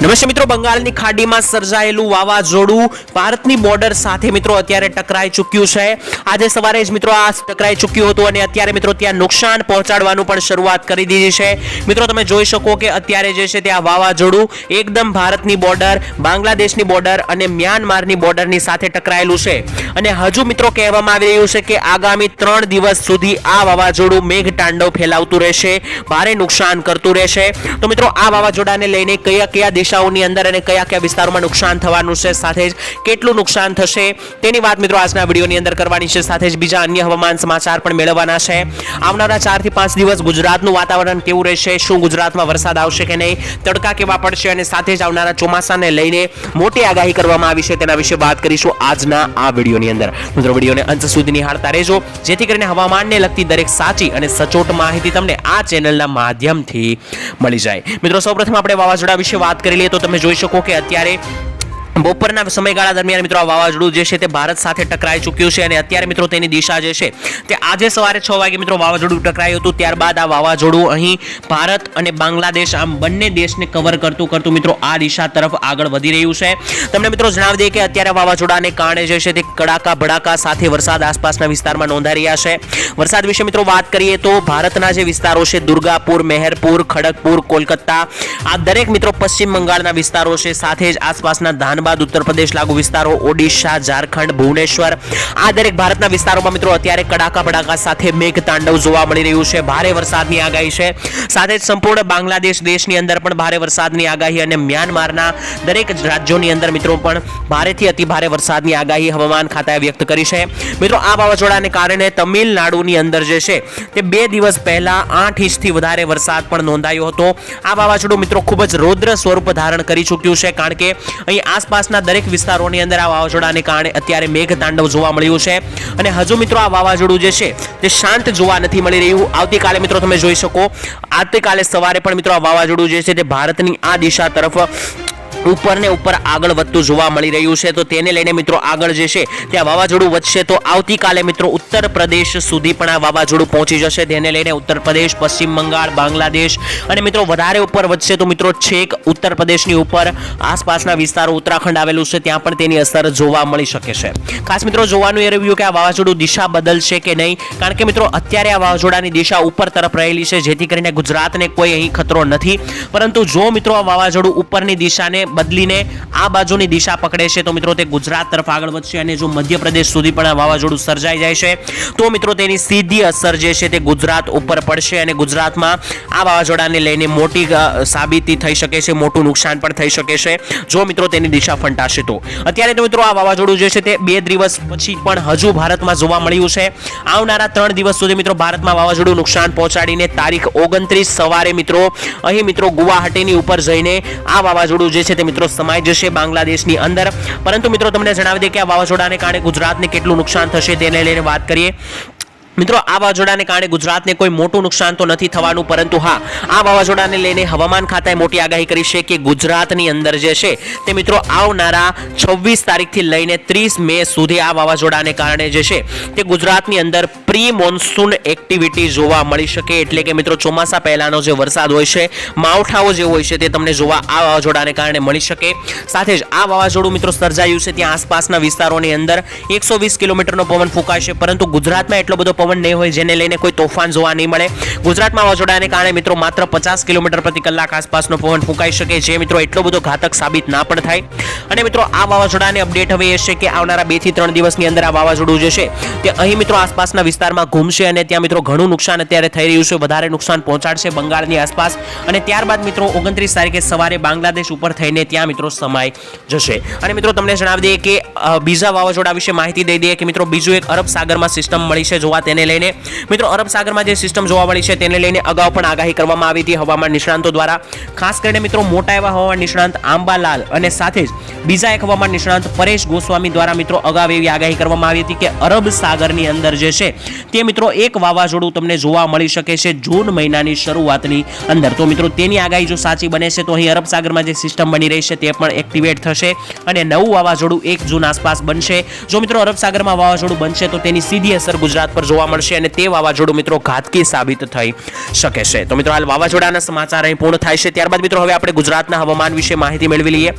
નમસ્તે મિત્રો, બંગાળની ખાડીમાં સર્જાયેલું વાવાઝોડું ભારતની બોર્ડર સાથે મિત્રો અત્યારે ટકરાઈ ચૂક્યું છે. આજે સવારે જ મિત્રો આ ટકરાઈ ચૂક્યું હતું અને અત્યારે મિત્રો ત્યાં નુકસાન પહોંચાડવાનું પણ શરૂઆત કરી દીધી છે. મિત્રો, તમે જોઈ શકો કે અત્યારે જે છે ત્યાં વાવાઝોડું એકદમ ભારતની બોર્ડર, બાંગ્લાદેશની બોર્ડર અને મ્યાનમારની બોર્ડરની સાથે ટકરાયેલું છે. અને હજુ મિત્રો કહેવામાં આવી રહ્યું છે કે આગામી ત્રણ દિવસ સુધી આ વાવાઝોડું મેઘ તાંડવ ફેલાવતું રહેશે, ભારે નુકસાન કરતું રહેશે. તો મિત્રો, આ વાવાઝોડાને લઈને કયા કયા દિશાઓની અંદર અને કયા કયા વિસ્તારોમાં નુકસાન થવાનું છે, સાથે જ કેટલું નુકસાન થશે, તેની વાત મિત્રો આજના વિડીયોની અંદર કરવાની છે, સાથે જ બીજા અન્ય હવામાન સમાચાર પણ મેળવવાના છે. આવનારા ચારથી પાંચ દિવસ ગુજરાતનું વાતાવરણ કેવું રહેશે, શું ગુજરાતમાં વરસાદ આવશે કે નહીં, તડકા કેવા પડશે અને સાથે જ આવનારા ચોમાસાને લઈને મોટી આગાહી કરવામાં આવી છે, તેના વિશે વાત કરીશું આજના આ વિડીયોની અંદર. મિત્રો વિડીયોને અંત સુધી નિહાળતા રહેજો, જેથી કરીને હવામાનને લગતી દરેક સાચી અને સચોટ માહિતી તમને આ ચેનલના માધ્યમથી મળી જાય. મિત્રો, સૌપ્રથમ આપણે વાવાઝોડા વિશે વાત કરી લઈએ તો તમે જોઈ શકો કે અત્યારે બપોરના સમયગાળા દરમિયાન મિત્રો આ વાવાઝોડું જે છે તે ભારત સાથે ટકરાઈ ચૂક્યું છે અને અત્યારે મિત્રો તેની દિશા જે છે તે આજે સવારે છ વાગે મિત્રો વાવાઝોડું ટકરાયું હતું. ત્યારબાદ આ વાવાઝોડું અહીં ભારત અને બાંગ્લાદેશ આમ બંને દેશને કવર કરતું કરતું મિત્રો આ દિશા તરફ આગળ વધી રહ્યું છે. તમને મિત્રો જણાવી દઈએ કે અત્યારે વાવાઝોડાને કારણે જે છે તે કડાકા ભડાકા સાથે વરસાદ આસપાસના વિસ્તારમાં નોંધાઈ રહ્યા છે. વરસાદ વિશે મિત્રો વાત કરીએ તો ભારતના જે વિસ્તારો છે દુર્ગાપુર, મેહરપુર, ખડગપુર, કોલકાતા આ દરેક મિત્રો પશ્ચિમ બંગાળના વિસ્તારો છે. સાથે જ આસપાસના ધાનબાદ ઉત્તર પ્રદેશ લાગુ વિસ્તારો, ઓડિશા, ઝારખંડ, ભુવનેશ્વર આ દરેક ભારતના વિસ્તારોમાં મિત્રો અત્યારે કડાકા ભડાકા સાથે મેઘ તાંડવ જોવા મળી રહ્યું છે. ભારે વરસાદની આગાહી છે. સાથે જ સંપૂર્ણ બાંગ્લાદેશ દેશની અંદર પણ ભારે વરસાદની આગાહી અને મ્યાનમારના દરેક રાજ્યોની અંદર મિત્રો પણ ભારેથી અતિ ભારે વરસાદની આગાહી હવામાન ખાતાએ વ્યક્ત કરી છે. મિત્રો આ વાવાઝોડાને કારણે તમિલનાડુની અંદર જે છે તે બે દિવસ પહેલા આઠ ઇંચથી વધારે વરસાદ પણ નોંધાયો હતો. આ વાવાઝોડું મિત્રો ખૂબ જ રૌદ્ર સ્વરૂપ ધારણ કરી ચૂક્યું છે. કારણ કે અહીં આસપાસના દરેક વિસ્તારોની અંદર આ વાવાઝોડાને કારણે અત્યારે મેઘતાંડવ જોવા મળ્યું છે. અને હજુ મિત્રો આ વાવાઝોડું જે છે, તે શાંત જોવા નથી મળી રહ્યું. આવતીકાલે મિત્રો તમે જોઈ શકો, આવતીકાલે સવારે પણ મિત્રો આ વાવાઝોડું જે છે, તે ભારતની આ દિશા તરફ ઉપર ને ઉપર આગળ વધતું જોવા મળી રહ્યું છે. તો તેને લઈને મિત્રો આગળ જે છે, ત્યાં વાવાઝોડું વધશે તો આવતીકાલે મિત્રો ઉત્તર પ્રદેશ સુધી પણ આ વાવાઝોડું પહોંચી જશે. તેને લઈને ઉત્તર પ્રદેશ પશ્ચિમ બંગાળ, બાંગ્લાદેશ અને મિત્રો વધારે ઉપર વધશે તો મિત્રો છેક ઉત્તર પ્રદેશની ઉપર આસપાસના વિસ્તારો, ઉત્તરાખંડ આવેલું છે, ત્યાં પણ તેની અસર જોવા મળી શકે છે. ખાસ મિત્રો જોવાનું એ રહ્યું કે આ વાવાઝોડું દિશા બદલશે કે નહીં? કારણ કે મિત્રો અત્યારે આ વાવાઝોડાની દિશા ઉપર તરફ રહેલી છે, જેથી કરીને ગુજરાતને કોઈ અહીં ખતરો નથી. પરંતુ જો મિત્રો આ વાવાઝોડું ઉપરની દિશાને બદલીને આ બાજુની દિશા પકડે છે. તો મિત્રો તે ગુજરાત તરફ આગળ વધશે અને જો મધ્યપ્રદેશ સુધી પણ આ વાવાઝોડું સર્જાઈ જાય છે, તો મિત્રો તેની સીધી અસર જે છે તે ગુજરાત ઉપર પડશે અને ગુજરાતમાં આ વાવાઝોડાને લઈને મોટી સાબિતી થઈ શકે છે, મોટું નુકસાન પણ થઈ શકે છે. જો મિત્રો તેની દિશા ફંટાશે તો. અત્યારે તો મિત્રો આ વાવાઝોડું જે છે તે બે દિવસ પછી પણ હજુ ભારતમાં જોવા મળ્યું છે. આવનારા ત્રણ દિવસ સુધી મિત્રો ભારતમાં વાવાઝોડું નુકસાન પહોંચાડીને તારીખ ઓગણત્રીસ સવારે મિત્રો, અહીં મિત્રો ગુવાહાટીની ઉપર જઈને આ વાવાઝોડું જે છે તે મિત્રો સમાઈ જશે બાંગ્લાદેશની અંદર. પરંતુ મિત્રો, તમને જણાવી દે કે આ વાવાઝોડાને કારણે ગુજરાતને કેટલું નુકસાન થશે તેને લઈને વાત કરીએ. મિત્રો, આ વાવાઝોડાને કારણે ગુજરાતને કોઈ મોટું નુકસાન તો નથી થવાનું, પરંતુ હા, આ વાવાઝોડાને લઈને હવામાન ખાતાએ મોટી આગાહી કરી છે કે ગુજરાતની અંદર જે છે તે મિત્રો આવનારા છવ્વીસ તારીખથી લઈને ત્રીસ મે સુધી આ વાવાઝોડાને કારણે જે છે તે ગુજરાતની અંદર પ્રી મોન્સૂન એક્ટિવિટી જોવા મળી શકે. એટલે કે મિત્રો, ચોમાસા પહેલાંનો જે વરસાદ હોય છે, માવઠાઓ જે હોય છે તે તમને જોવા આ વાવાઝોડાને કારણે મળી શકે. સાથે જ આ વાવાઝોડું મિત્રો સર્જાયું છે ત્યાં આસપાસના વિસ્તારોની અંદર એકસો વીસ કિલોમીટરનો પવન ફૂંકાશે પરંતુ ગુજરાતમાં એટલો બધો પવન નહીં હોય, જેને લઈને કોઈ તોફાન જોવા નહીં મળે. ગુજરાતમાં વાવાઝોડાને કારણે મિત્રો માત્ર પચાસ કિલોમીટર પ્રતિ કલાક આસપાસનો પવન ફૂંકાઈ શકે જે મિત્રો, એટલો બધો ઘાતક સાબિત ના પણ થાય. અને મિત્રો, આ વાવાઝોડાની અપડેટ હવે એ છે કે આવનારા બેથી ત્રણ દિવસની અંદર આ વાવાઝોડું જે છે, તે અહીં મિત્રો આસપાસના વિસ્તારમાં ઘૂમશે અને ત્યાં મિત્રો ઘણું નુકસાન અત્યારે થઈ રહ્યું છે. વધારે નુકસાન પહોંચાડશે બંગાળની આસપાસ. અને ત્યારબાદ મિત્રો, ઓગણત્રીસ તારીખે સવારે બાંગ્લાદેશ ઉપર થઈને ત્યાં મિત્રો સમાઈ જશે. અને મિત્રો, તમને જણાવી દઈએ કે બીજા વાવાઝોડા વિશે માહિતી દઈ દઈએ કે મિત્રો, બીજું એક અરબ સાગરમાં સિસ્ટમ મળી છે. જોવા તેને લઈને. મિત્રો, અરબ સાગરમાં જે સિસ્ટમ જોવા મળી છે તેને લઈને અગાઉ પણ આગાહી કરવામાં આવી હતી હવામાન નિષ્ણાંતો દ્વારા. ખાસ કરીને મિત્રો, મોટા એવા હવામાન નિષ્ણાંત આંબાલાલ અને સાથે જ બીજા એક હવામાન નિષ્ણાંત પરેશ ગોસ્વામી દ્વારા મિત્રો અગાઉ એવી આગાહી કરવામાં આવી હતી કે અરબ સાગરની અંદર જે છે તે મિત્રો એક વાવાઝોડું તમને જોવા મળી શકે છે જૂન મહિનાની શરૂઆતની અંદર. તો મિત્રો, તેની આગાહી જો સાચી બને છે તો અહીં અરબ સાગરમાં જે સિસ્ટમ બની રહી છે તે પણ એક્ટિવેટ થશે અને નવું વાવાઝોડું એક જૂન આસપાસ બનશે. જો મિત્રો, અરબ સાગરમાં વાવાઝોડું બનશે તો તેની સીધી અસર ગુજરાત પર જોવા જોવા મળશે અને તે વાવાઝોડું મિત્રો ઘાતકી સાબિત થઈ શકે છે. તો મિત્રો, હાલ વાવાઝોડાના સમાચાર અહીં પૂર્ણ થાય છે. ત્યારબાદ મિત્રો, હવે આપણે ગુજરાતના હવામાન વિશે માહિતી મેળવી લઈએ.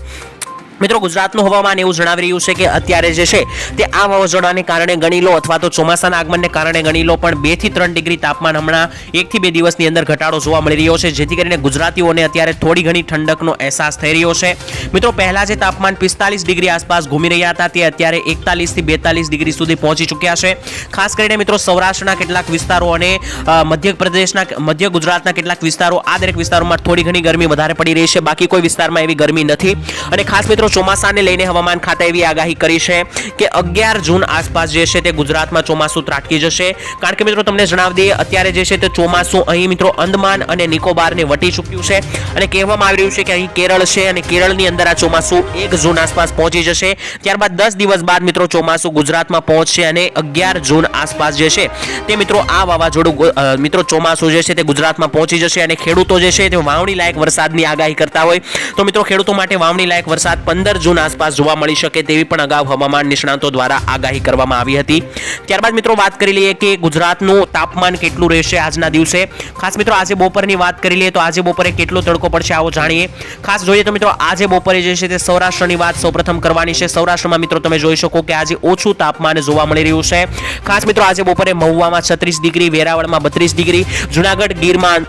મિત્રો, ગુજરાતનું હવામાન એવું જણાવી રહ્યું છે કે અત્યારે જે છે તે આ વાવાઝોડાને કારણે ગણી લો અથવા તો ચોમાસાના આગમનને કારણે ગણી લો, પણ બેથી ત્રણ ડિગ્રી તાપમાન હમણાં એકથી બે દિવસની અંદર ઘટાડો જોવા મળી રહ્યો છે, જેથી કરીને ગુજરાતીઓને અત્યારે થોડી ઘણી ઠંડકનો અહેસાસ થઈ રહ્યો છે. મિત્રો, પહેલા જે તાપમાન પિસ્તાલીસ ડિગ્રી આસપાસ ઘૂમી રહ્યા હતા, તે અત્યારે એકતાલીસથી બેતાલીસ ડિગ્રી સુધી પહોંચી ચૂક્યા છે. ખાસ કરીને મિત્રો, સૌરાષ્ટ્રના કેટલાક વિસ્તારો અને મધ્યપ્રદેશના મધ્ય પ્રદેશના મધ્ય ગુજરાતના કેટલાક વિસ્તારો, આ દરેક વિસ્તારોમાં થોડી ઘણી ગરમી વધારે પડી રહી છે, બાકી કોઈ વિસ્તારમાં એવી ગરમી નથી. અને ખાસ મિત્રો ચોમાસાને લઈને હવામાન ખાતા એવી આગાહી કરી છે કે અગિયાર જૂન આસપાસ જે છે તે ગુજરાતમાં ચોમાસું ત્રાટકી જશે. કારણ કે મિત્રો, તમને જણાવી દઈએ, અત્યારે જે છે તે ચોમાસું અહીં મિત્રો અંદમાન અને નિકોબારને વટી ચૂક્યું છે અને કહેવામાં આવી રહ્યું છે કે અહીં કેરળ છે અને કેરળની અંદર આ ચોમાસું એક જૂન આસપાસ પહોંચી જશે. ત્યારબાદ દસ દિવસ બાદ મિત્રો ચોમાસું ગુજરાતમાં પહોંચશે અને અગિયાર જૂન આસપાસ જે છે તે મિત્રો આ વાવાઝોડું મિત્રો ચોમાસું જે છે તે ગુજરાતમાં પહોંચી જશે અને ખેડૂતો જે છે તે વાવણી લાયક વરસાદની આગાહી કરતા હોય. તો મિત્રો, ખેડૂતો માટે વાવણી લાયક વરસાદ પંદર જૂન આસપાસ જોવા મળી શકે તેવી પણ અગાઉ હવામાન નિષ્ણાંતો દ્વારા આગાહી કરવામાં આવી હતી. ત્યારબાદ મિત્રો વાત કરી લઈએ કે ગુજરાતનું તાપમાન કેટલું રહેશે આજના દિવસે? ખાસ મિત્રો, આજે બપોરની વાત કરી લઈએ તો આજે બપોરે કેટલો તડકો પડશે આવો જાણીએ. ખાસ જોઈએ તો મિત્રો, આજે બપોરે જે છે તે સૌરાષ્ટ્રની વાત સૌપ્રથમ કરવાની છે. સૌરાષ્ટ્રમાં મિત્રો, તમે જોઈ શકો કે આજે ઓછું તાપમાન જોવા મળી રહ્યું છે. ખાસ મિત્રો, આજે બપોરે મહુવામાં છત્રીસ ડિગ્રી, વેરાવળમાં બત્રીસ ડિગ્રી, જુનાગઢ ગીરમાં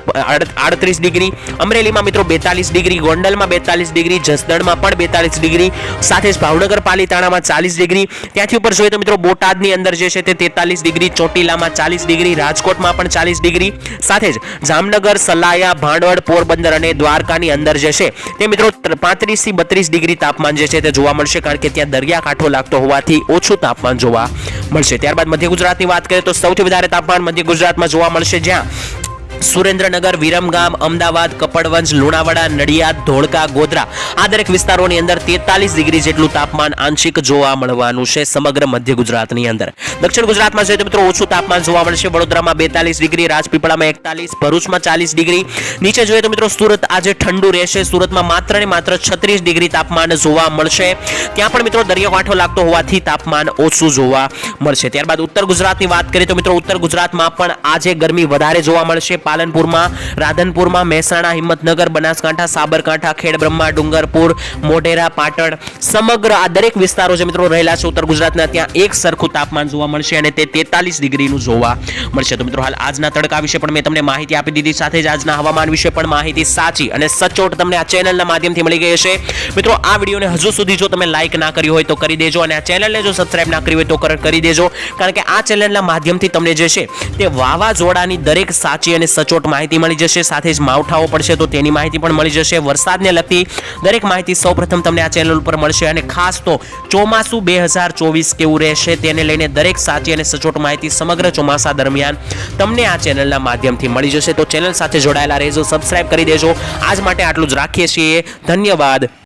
આડત્રીસ ડિગ્રી, અમરેલીમાં મિત્રો બેતાલીસ ડિગ્રી, ગોંડલમાં બેતાલીસ ડિગ્રી, જસદણમાં પણ બેતાલીસ ડિગ્રી, સાથે જ ભાવનગર પાલિતાણામાં ચાલીસ ડિગ્રી. ત્યાંથી ઉપર જોઈએ તો મિત્રો બોટાદની અંદર જે છે તે તેતાલીસ ડિગ્રી, ચોટીલામાં ચાલીસ ડિગ્રી, રાજકોટમાં પણ ચાલીસ ડિગ્રી. સાથે જ જામનગર, સલાયા, ભાંડવડ, પોરબંદર અને દ્વારકાની અંદર જે છે તે મિત્રો પાંત્રીસથી બત્રીસ ડિગ્રી તાપમાન જે છે તે જોવા મળશે કારણ કે ત્યાં દરિયાકાંઠો લાગતો હોવાથી ઓછું તાપમાન જોવા મળશે. ત્યારબાદ મધ્ય ગુજરાતની વાત કરીએ તો સૌથી વધારે તાપમાન મધ્ય ગુજરાતમાં જોવા મળશે જ્યાં સુરેન્દ્રનગર, વિરમગામ, અમદાવાદ, કપડવંજ, લુણાવાડા, નડિયાદ, ધોળકા, ગોધરા આ દરેક વિસ્તારોની અંદર તેતાલીસ ડિગ્રી જેટલું તાપમાન આંશિક જોવા મળવાનું છે સમગ્ર મધ્ય ગુજરાતની અંદર. દક્ષિણ ગુજરાતમાં જોઈએ તો મિત્રો ઓછું તાપમાન જોવા મળશે. વડોદરામાં બેતાલીસ ડિગ્રી, રાજપીપળામાં એકતાલીસ, ભરૂચમાં ચાલીસ ડિગ્રી. નીચે જોઈએ તો મિત્રો સુરત આજે ઠંડુ રહેશે. સુરતમાં માત્ર ને માત્ર છત્રીસ ડિગ્રી તાપમાન જોવા મળશે. ત્યાં પણ મિત્રો દરિયાકાંઠો લાગતો હોવાથી તાપમાન ઓછું જોવા મળશે. ત્યારબાદ ઉત્તર ગુજરાતની વાત કરીએ તો મિત્રો ઉત્તર ગુજરાતમાં પણ આજે ગરમી વધારે જોવા મળશે. પાલનપુરમાં, રાધનપુરમાં, મહેસાણા, હિંમતનગર, બનાસકાંઠા, સાબરકાંઠા ખેડબ્રહ્મા ડુંગરપુર, મોઢેરા, પાટણ સમગ્ર આ દરેક વિસ્તારો જે મિત્રો રહેલા છે ઉત્તર ગુજરાતના, ત્યાં એક સરખું તાપમાન જોવા મળશે અને તે તેતાલીસ ડિગ્રીનું જોવા મળશે. તો મિત્રો, હાલ આજના તડકા વિશે પણ મેં તમને માહિતી આપી દીધી, સાથે જ આજના હવામાન વિશે પણ માહિતી સાચી અને સચોટ તમને આ ચેનલના માધ્યમથી મળી ગઈ હશે. મિત્રો, આ વિડીયોને હજુ સુધી જો તમે લાઈક ના કર્યો હોય તો કરી દેજો અને આ ચેનલને જો સબસ્ક્રાઇબ ના કરી હોય તો કરી દેજો. કારણ કે આ ચેનલના માધ્યમથી તમને જે છે તે વાવાઝોડાની દરેક સાચી અને સચોટ માહિતી મળી જશે, સાથે જ માવઠાઓ પડશે તો તેની માહિતી પણ મળી જશે. વરસાદને લગતી દરેક માહિતી સૌપ્રથમ તમને આ ચેનલ ઉપર મળશે અને ખાસ તો ચોમાસું બે હજાર ચોવીસ કેવું રહેશે તેને લઈને દરેક સાચી અને સચોટ માહિતી સમગ્ર ચોમાસા દરમિયાન તમને આ ચેનલના માધ્યમથી મળી જશે. તો ચેનલ સાથે જોડાયેલા રહેજો, સબસ્ક્રાઇબ કરી દેજો. આજ માટે આટલું જ રાખીએ છીએ. ધન્યવાદ.